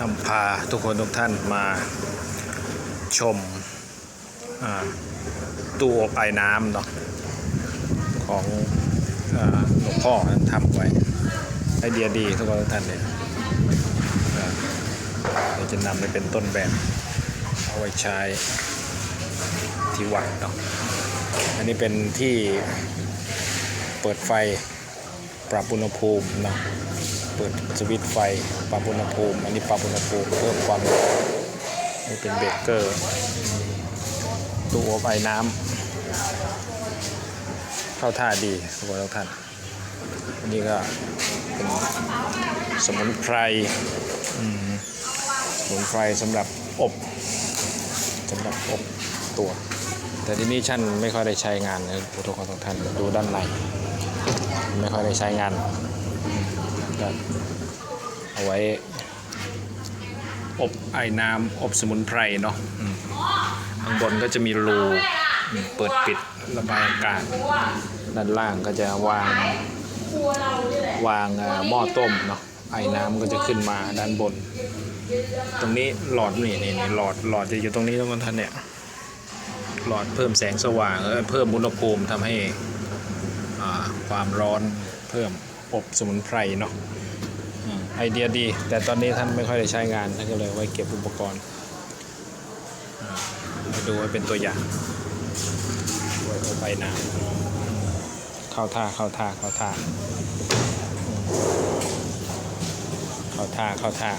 นำพาทุกคนทุกท่านมาชมตู้อบไอ้น้ำเนาะของหลวงพ่อท่ทำไว้ไอเดียดีทุกคนทุกท่านเลยอ่าเราจะนำไปเป็นต้นแบบเอาไว้ใช้ที่วัดเนาะอันนี้เป็นที่เปิดไฟ ปรับอุณหภูมินะเปิดสวิตช์ไฟปรับอุณหภูมิ อันนี้ปรับอุณหภูมิเพิ่มความร้อนนี่เป็นเบเกอร์ตู้อบไอ้น้ำเข้าท่าดีทุกคนทุกท่านอันนี้ก็เป็นสมุนไพรสมุนไพรสำหรับอบสำหรับอบตัว แต่ที่นี่ฉันไม่ค่อยได้ใช้งานนะทุกคนทุกท่านดูด้านใน ไม่ค่อยได้ใช้งานก็เอาไว้ อบไอ้น้ำอบสมุนไพรเนาะอืมข้างบนก็จะมีรูอืมเปิดปิดระบายอากาศด้านล่างก็จะวางวางอ่าหม้อต้มเนาะไอ้น้ำก็จะขึ้นมาด้านบน ตรงนี้หลอดนี่นี่นี่หลอดหลอดจะอยู่ตรงนี้ทุกคนท่านเนี่ยหลอดเพิ่มแสงสว่างเออเพิ่มอุณหภูมิทำให้อ่า ความร้อนเพิ่มอบสมุนไพรเนาะอืมไอเดียดี แต่ตอนนี้ท่านไม่ค่อยได้ใช้งานท่านก็เลยไว้เก็บอุปกรณ์อ่าให้ดูไว้เป็นตัวอย่างไว้เอาไปน้ำเข้าท่าเข้าท่าเข้าท่าอืมเข้าท่าเข้าท่า